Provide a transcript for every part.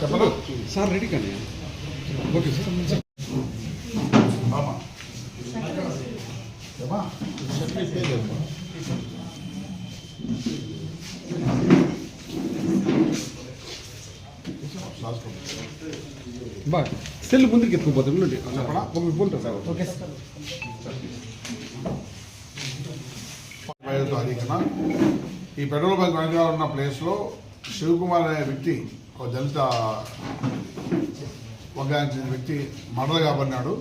చెప్పరా sir ready కానీ. Okay sir. మామా ఏమా బా సెల్ ముందుకు ఎత్తుకుపోతాం ఉండండి? ఒక ఫోన్ సార్. ఓకే. తారీఖున ఈ పెట్రోల్ బంక్ వెనకాల ఉన్న ప్లేస్లో శివకుమార్ అనే వ్యక్తి ఒక దళిత చెందిన వ్యక్తి మర్డర్ కాబడినాడు.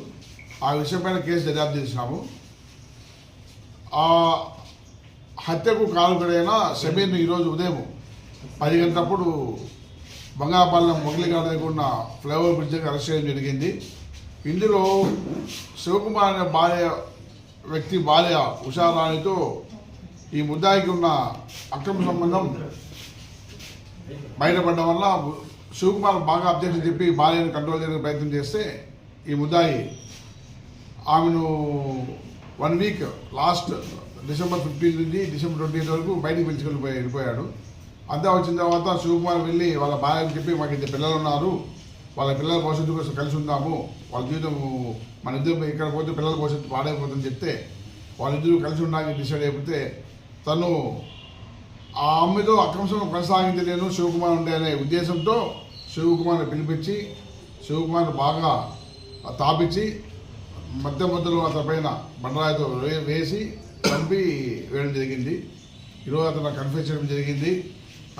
ఆ విషయంపైన కేసు దర్యాప్తు చేసినాము. ఆ హత్యకు కాలుకుడైన షబీర్ని ఈరోజు ఉదయం పది గంటలప్పుడు బంగాపాలెం మొగలిగాడ దగ్గర ఉన్న ఫ్లైఓవర్ బ్రిడ్జ్ అరెస్ట్ చేయడం జరిగింది. ఇందులో శివకుమార్ అనే భార్య వ్యక్తి భార్య ఉషారాణితో ఈ ముద్దాయికి ఉన్న అక్రమ సంబంధం బయటపడడం వల్ల శివకుమార్ బాగా అబ్జెక్షన్ చెప్పి భార్యను కంట్రోల్ చేయడానికి ప్రయత్నం చేస్తే ఈ ముద్దాయి ఆమెను one week last December fifteen నుంచి డిసెంబర్ ట్వంటీ వరకు బయటికి పిలుచుకెళ్ళిపోయి వెళ్ళిపోయాడు. అంతా వచ్చిన తర్వాత శివకుమార్ వెళ్ళి వాళ్ళ భార్యని చెప్పి మాకు ఇద్దరు పిల్లలు ఉన్నారు. వాళ్ళ పిల్లల భవిష్యత్తు కోసం కలిసి ఉందాము. వాళ్ళ జీవితం మన ఇద్దరు ఇక్కడ పోతే పిల్లల భవిష్యత్తు పాడైపోతుందని చెప్తే వాళ్ళిద్దరూ కలిసి ఉండడానికి డిసైడ్ అయిపోతే తను ఆ అమ్మాయితో అక్రమశం కొనసాగించలేను శివకుమార్ ఉండే అనే ఉద్దేశంతో శివకుమార్ని పిలిపించి శివకుమార్ని బాగా తాపించి మధ్య మధ్యలో అతని పైన బండరాయితో వేసి చంపి వేయడం జరిగింది. ఈరోజు అతను కన్ఫ్యూజ్ చేయడం జరిగింది.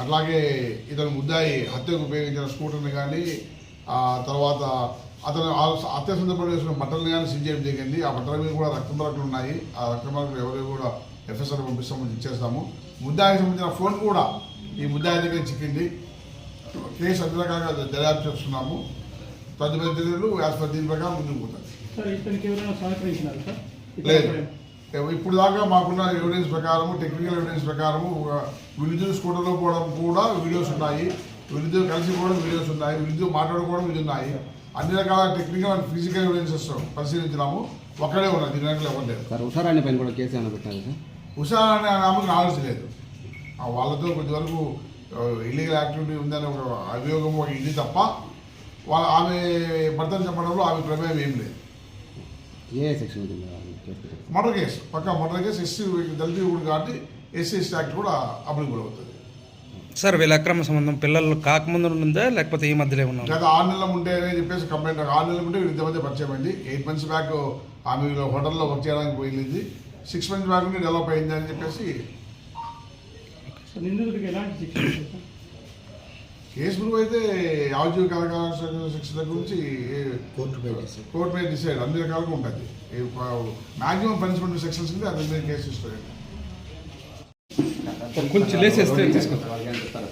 అట్లాగే ఇతను ముద్దాయి హత్యకు ఉపయోగించిన స్కూటర్ని కానీ ఆ తర్వాత అతను హత్య సందర్భంలో వేసిన బట్టలను కానీ సీజ్ చేయడం జరిగింది. ఆ బట్టల మీద కూడా రక్త మరకలు ఉన్నాయి. ఆ రక్త మరకలు ఎవరు కూడా ఎఫ్ఎస్ఆర్ పంపిస్తామని ఇచ్చేస్తాము ముద్దాయికి సంబంధించిన ఫోన్ కూడా ఈ ముద్దాయి దగ్గర చిక్కింది. కేసు అన్ని రకాలుగా దర్యాప్తు చేస్తున్నాము. తదుపరి చర్యలు యాజ్ పర్ దీని ప్రకారం ముందుకు లేదు. ఇప్పుడు దాకా మాకున్న ఎవిడెన్స్ ప్రకారము టెక్నికల్ ఎవిడెన్స్ ప్రకారము వీళ్ళిద్దరు స్కూటర్లో పోవడం కూడా వీడియోస్ ఉన్నాయి. వీళ్ళిద్దరు కలిసి పోవడం వీడియోస్ ఉన్నాయి. వీళ్ళిద్దరు మాట్లాడుకోవడం ఇది ఉన్నాయి. అన్ని రకాల టెక్నికల్ అండ్ ఫిజికల్ ఎవిడెన్సెస్ పరిశీలించినాము. ఒక్కడే ఉన్నది దీని ఎవరు లేదు సార్ ఉషారాణి పైన కూడా కేసు ఏమైనా పెట్టారు సార్? ఉషా అనే ఆమెకు నాలెడ్జ్ లేదు. వాళ్ళతో కొంతవరకు ఇల్లీగల్ యాక్టివిటీ ఉందనే ఒక అభియోగం ఒక ఇది తప్ప వాళ్ళ ఆమె భర్తను చెప్పడంలో ఆమె ప్రమేయం ఏం లేదు. ఏ సెక్షన్ కింద? Murder case. పక్క మర్డర్ కేసు. ఎస్సీ దళిత యువకుడు కాబట్టి ఎస్సీ ఎస్టీ యాక్ట్ కూడా అప్లికబుల్ అవుతుంది సార్ వీళ్ళ అక్రమ సంబంధం పిల్లలు కాకముందు ఉందా లేకపోతే ఈ మధ్యలో ఉందా? గత ఆరు నెలల ఉంటే అని చెప్పేసి కంప్లైంట్ ఆరు నెలల ఉంటే వీళ్ళు ఇంతమంది పరిచయం అయింది. ఎయిట్ మంత్స్ బ్యాక్ ఆమె హోటల్లో వర్క్ చేయడానికి పోయింది. సిక్స్ మంత్స్ బ్యాక్ నుండి డెవలప్ అయింది అని చెప్పేసి నిందితుడికి ఎలాంటి శిక్ష కేసు ప్రూవ్ అయితే యావజీవ కళాకార శిక్షణ గురించి కోర్టు. కోర్టు మీద డిసైడ్ అన్ని రకాలుగా ఉంటుంది? మాక్సిమం పనిష్మెంట్ సెక్షన్స్ కింద మీద కేసు ఇస్తారు కొంచెం లేసేస్తే తీసుకుంటారు